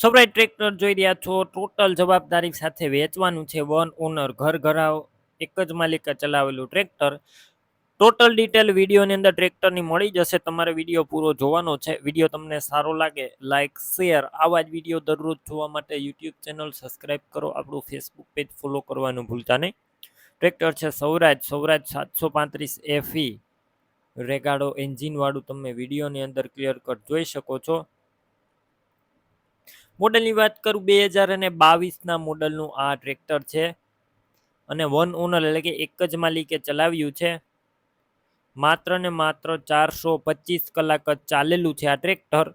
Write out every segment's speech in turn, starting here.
Saurashtra tractor જોઈ રહ્યા છો. ટોટલ જવાબદારી સાથે વેચવાનું છે વન ઓનર. ઘર ઘરાવ, એક જ માલિકે ચલાવેલું ટ્રેક્ટર. ટોટલ ડિટેલ વિડીયોની અંદર ટ્રેક્ટરની મળી જશે. તમારે વીડિયો પૂરો જોવાનો છે. વીડિયો તમને સારો લાગે લાઇક શેર. આવા જ વીડિયો દરરોજ જોવા માટે યુટ્યુબ ચેનલ સબસ્ક્રાઇબ કરો. આપણું ફેસબુક પેજ ફોલો કરવાનું ભૂલતા નહીં. ટ્રેક્ટર છે સૌરાજ સૌરાજ સાતસો પાંત્રીસ એફી રેગાડો એન્જિનવાળું. તમે વિડીયોની અંદર ક્લિયર કટ જોઈ શકો છો. મોડલની વાત કરું બે હજાર અને બાવીસના મોડલનું આ ટ્રેક્ટર છે. અને વન ઓનર એટલે કે એક જ માલિકે ચલાવ્યું છે. માત્ર ને માત્ર ચારસો પચીસ કલાક જ ચાલેલું છે આ tractor.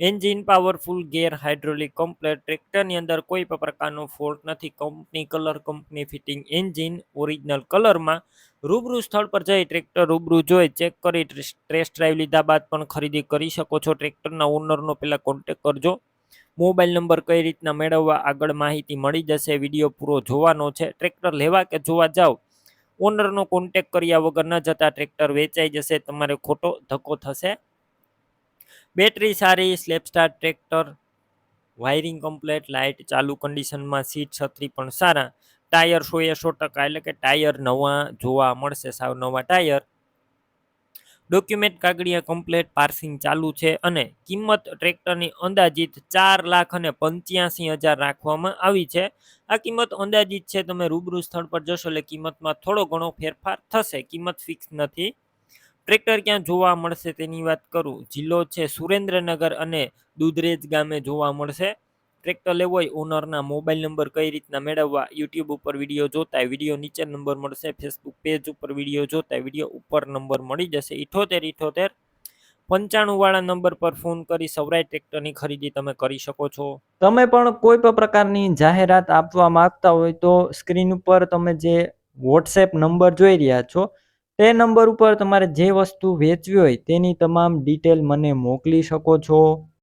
Engine powerful, gear hydraulic, complete ટ્રેક્ટરની અંદર કોઈ પણ પ્રકારનો ફોલ્ટ નથી. Company colour, company fitting, engine original કલરમાં રૂબરૂ સ્થળ પર જઈ ટ્રેક્ટર રૂબરૂ જોઈ ચેક કરી, ટેસ્ટ ડ્રાઈવ લીધા બાદ પણ ખરીદી કરી શકો છો. ટ્રેક્ટરના ઓનરનો પહેલાં કોન્ટેક કરજો. મોબાઈલ નંબર કઈ રીતના મેળવવા આગળ માહિતી મળી જશે, વીડિયો પૂરો જોવાનો છે. ટ્રેક્ટર લેવા કે જોવા જાઓ ઓનરનો કોન્ટેક કર્યા વગર ન જતા ટ્રેક્ટર વેચાઈ જશે, તમારે ખોટો ધક્કો થશે? બેટરી સારી self start tractor, wiring complete, light, ચાલુ કન્ડિશનમાં સીટ છત્રી પણ સારા. ટાયર સો એ સો ટકા, એટલે કે ટાયર નવા જોવા મળશે, સાવ નવા ટાયર. ડોક્યુમેન્ટ કાગળિયા કમ્પ્લેટ પાર્સિંગ ચાલુ છે અને કિંમત ટ્રેક્ટરની અંદાજિત ચાર લાખ અને પંચ્યાસી હજાર રાખવામાં આવી છે. આ કિંમત અંદાજિત છે, તમે રૂબરૂ સ્થળ પર જશો એટલે કિંમતમાં થોડો ઘણો ફેરફાર થશે, કિંમત ફિક્સ નથી. ટ્રેક્ટર ક્યાં જોવા મળશે તેની વાત કરું, જિલ્લો છે સુરેન્દ્રનગર અને દુધરેજ ગામે જોવા મળશે. ટ્રેક્ટર લેવો હોય ઓનરના મોબાઈલ નંબર કઈ રીતના મેળવવા યુટ્યુબ ઉપર વીડિયો જોતા વીડિયો નીચે નંબર મળશે ફેસબુક પેજ ઉપર વીડિયો જોતા વીડિયો ઉપર નંબર મળી જશે. ઇઠોતેર ઇઠોતેર પંચાણુંવાળા નંબર પર ફોન કરી સૌરાય ટ્રેક્ટરની ખરીદી તમે કરી શકો છો. તમે પણ કોઈ પણ પ્રકારની જાહેરાત આપવા માંગતા હોય તો સ્ક્રીન ઉપર તમે જે વોટ્સએપ નંબર જોઈ રહ્યા છો, તે નંબર ઉપર તમારે જે વસ્તુ વેચવી હોય તેની તમામ ડિટેલ મને મોકલી શકો છો.